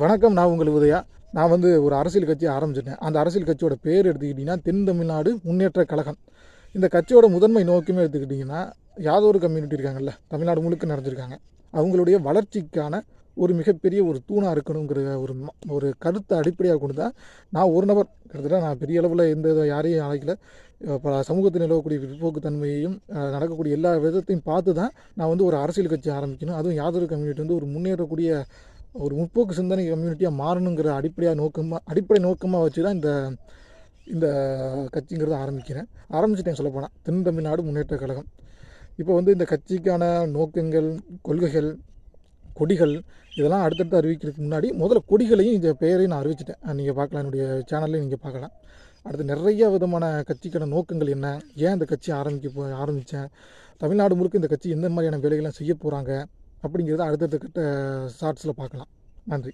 வணக்கம் நான் உங்கள் உதயா. நான் வந்து ஒரு அரசியல் கட்சி ஆரம்பிச்சிட்டேன் அந்த அரசியல் கட்சியோட பேர் எடுத்துக்கிட்டிங்கன்னா தென் தமிழ்நாடு முன்னேற்ற கழகம். இந்த கட்சியோட முதன்மை நோக்கமே எடுத்துக்கிட்டிங்கன்னா யாதொரு கம்யூனிட்டி இருக்காங்கல்ல தமிழ்நாடு முழுக்க நிறைஞ்சிருக்காங்க. அவங்களுடைய வளர்ச்சிக்கான ஒரு மிகப்பெரிய ஒரு தூணாக இருக்கணுங்கிற ஒரு ஒரு கருத்தை அடிப்படையாக கொண்டு தான் நான் ஒரு நபர். கிட்டத்தட்ட நான் பெரிய அளவில் எந்த இதை யாரையும் அழைக்கல. இப்போ சமூகத்தில் நிலவக்கூடிய பிற்போக்குத்தன்மையையும் நடக்கக்கூடிய எல்லா விதத்தையும் பார்த்து தான் நான் வந்து ஒரு அரசியல் கட்சி ஆரம்பிக்கணும். அதுவும் யாதொரு கம்யூனிட்டி வந்து ஒரு முன்னேறக்கூடிய ஒரு முற்போக்கு சிந்தனை கம்யூனிட்டியாக மாறணுங்கிற அடிப்படையாக நோக்கமாக அடிப்படை நோக்கமாக வச்சு தான் இந்த இந்த கட்சிங்கிறத ஆரம்பிக்கிறேன். ஆரம்பிச்சிட்டேன் சொல்லப்போனால் தென் தமிழ்நாடு முன்னேற்ற கழகம். இப்போ வந்து இந்த கட்சிக்கான நோக்கங்கள் கொள்கைகள் கொடிகள் இதெல்லாம் அடுத்தடுத்து அறிவிக்கிறதுக்கு முன்னாடி முதல்ல கொடிகளையும் இந்த பெயரையும் நான் அறிவிச்சிட்டேன். நீங்கள் பார்க்கலாம் என்னுடைய சேனல்லையும் நீங்கள் பார்க்கலாம். அடுத்து நிறைய விதமான கட்சிக்கான நோக்கங்கள் என்ன? ஏன் இந்த கட்சி ஆரம்பிக்க போ ஆரம்பித்தேன் தமிழ்நாடு முழுக்க இந்த கட்சி எந்த மாதிரியான வேலைகள்லாம் செய்ய போகிறாங்க அப்படிங்கிறத அடுத்தடுத்த கட்ட ஷார்ட்ஸில் பார்க்கலாம். நன்றி.